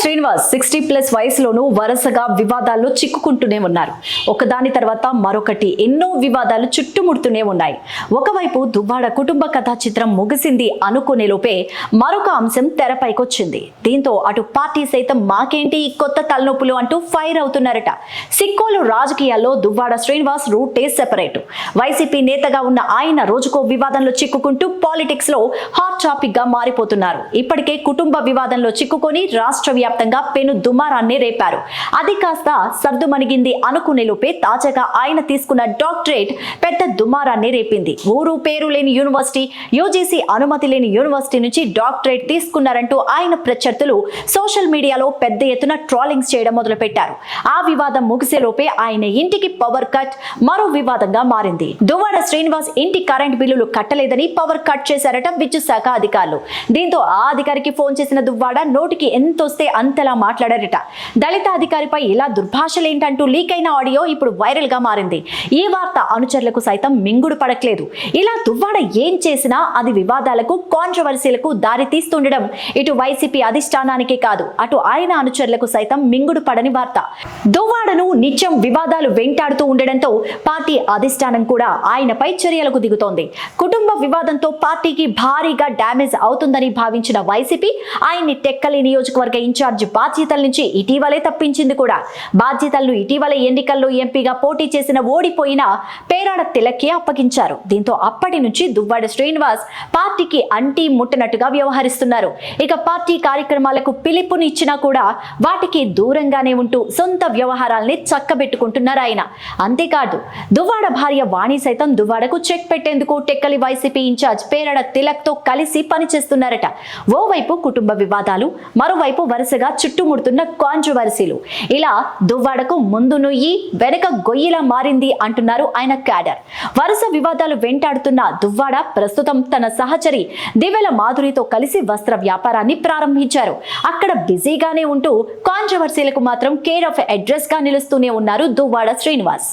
Srinivas sixty plus వయసులోనూ వరుసగా వివాదాల్లో చిక్కుకుంటూనే ఉన్నారు. ఒకదాని తర్వాత మరొకటి ఎన్నో వివాదాలు చుట్టుముడుతూనే ఉన్నాయి. ఒకవైపు దువ్వాడ కుటుంబ కథా చిత్రం ముగిసింది అనుకునే లోపే మరొక అంశం తెరపైకొచ్చింది. దీంతో అటు పార్టీ సైతం మాకేంటి కొత్త తలనొప్పులు అంటూ ఫైర్ అవుతున్నారట. సిక్కోలు రాజకీయాల్లో దువ్వాడ శ్రీనివాస్ రూటే సెపరేట్. వైసీపీ నేతగా ఉన్న ఆయన రోజుకో వివాదంలో చిక్కుకుంటూ పాలిటిక్స్లో హాట్ టాపిక్గా మారిపోతున్నారు. ఇప్పటికే కుటుంబ వివాదంలో చిక్కుకొని రాష్ట్ర వ్యాప్తంగా పెను దుమారాన్ని రేపారు. అది కాస్త సర్దుమణిగింది అనుకునే లోపే తాజాగా ఆయన తీసుకున్న డాక్టరేట్ పెద్ద దుమారాన్ని రేపింది. ఊరు పేరు లేని యూనివర్సిటీ యూజీసీ అనుమతి లేని యూనివర్సిటీ నుంచి డాక్టరేట్ తీసుకున్నారంటూ ఆయన ప్రత్యర్థులు సోషల్ మీడియాలో పెద్ద ఎత్తున ట్రాలింగ్స్ చేయడం మొదలుపెట్టారు. ఆ వివాదం ముగిసేలోపే ఆయన ఇంటికి పవర్ కట్ మరో వివాదంగా మారింది. దువ్వాడ శ్రీనివాస్ ఇంటి కరెంట్ బిల్లులు కట్టలేదని పవర్ కట్ చేశారట విద్యుత్ శాఖ అధికారులు. దీంతో ఆ అధికారికి ఫోన్ చేసిన దువ్వాడ నోటికి ఎంతొస్తే అంతలా మాట్లాడారట. దళిత అధికారిపై ఇలా దుర్భాషలేంటంటూ లీక్ అయిన ఆడియో ఇప్పుడు వైరల్గా మారింది. ఈ వార్త అనుచరులకు సైతం మింగుడు పడట్లేదు. ఇలా దువ్వాడ ఏం చేసినా అది వివాదాలకు కాంట్రవర్సీలకు దారి తీస్తుండడం ఇటు వైసీపీ అధిష్టానానికే కాదు అటు ఆయన అనుచరులకు సైతం మింగుడు పడని వార్త. దువ్వాడను నిత్యం వివాదాలు వెంటాడుతూ ఉండడంతో పార్టీ అధిష్టానం కూడా ఆయనపై చర్యలకు దిగుతోంది. కుటుంబ వివాదంతో పార్టీకి భారీగా డ్యామేజ్ అవుతుందని భావించిన వైసీపీ ఆయన్ని టెక్కలి నియోజకవర్గ ఇన్ఛార్జ్ బాధ్యతల నుంచి ఇటీవలే తప్పించింది కూడా. బాధ్యతలను ఇటీవల ఎన్నికల్లో ఎంపీగా పోటీ చేసిన ఓడిపోయిన పేరాడ తిలక్కే అప్పగించారు. దీంతో అప్పటి నుంచి దువ్వాడ శ్రీనివాస్ పార్టీకి అంటీ ముట్టనట్టుగా వ్యవహరిస్తున్నారు. ఇక పార్టీ కార్యక్రమాలకు పిలుపునిచ్చినా కూడా వాటికి దూరంగానే ఉంటూ సొంత వ్యవహారాల్ని చక్కబెట్టుకుంటున్నారు ఆయన. అంతేకాదు దువ్వాడ భార్య వాణి సైతం దువ్వాడకు చెక్ పెట్టేందుకు టెక్కలి వైసీపీ ఇన్ఛార్జ్ పేరడ తిలక్తో కలిసి పనిచేస్తున్నారట. ఓవైపు కుటుంబ వివాదాలు మరోవైపు వరుస వరుసగా చుట్టుముడుతున్న కాంట్రవర్సీలు ఇలా దువ్వాడకు ముందు నుయ్యి వెనక గొయ్యిలా మారింది అంటున్నారు ఆయన క్యాడర్. వరుస వివాదాలు వెంటాడుతున్న దువ్వాడ ప్రస్తుతం తన సహచరి దివెల మాధురితో కలిసి వస్త్ర వ్యాపారాన్ని ప్రారంభించారు. అక్కడ బిజీగానే ఉంటూ కాంట్రవర్సీలకు మాత్రం కేర్ ఆఫ్ అడ్రస్గా నిలుస్తూనే ఉన్నారు దువ్వాడ శ్రీనివాస్.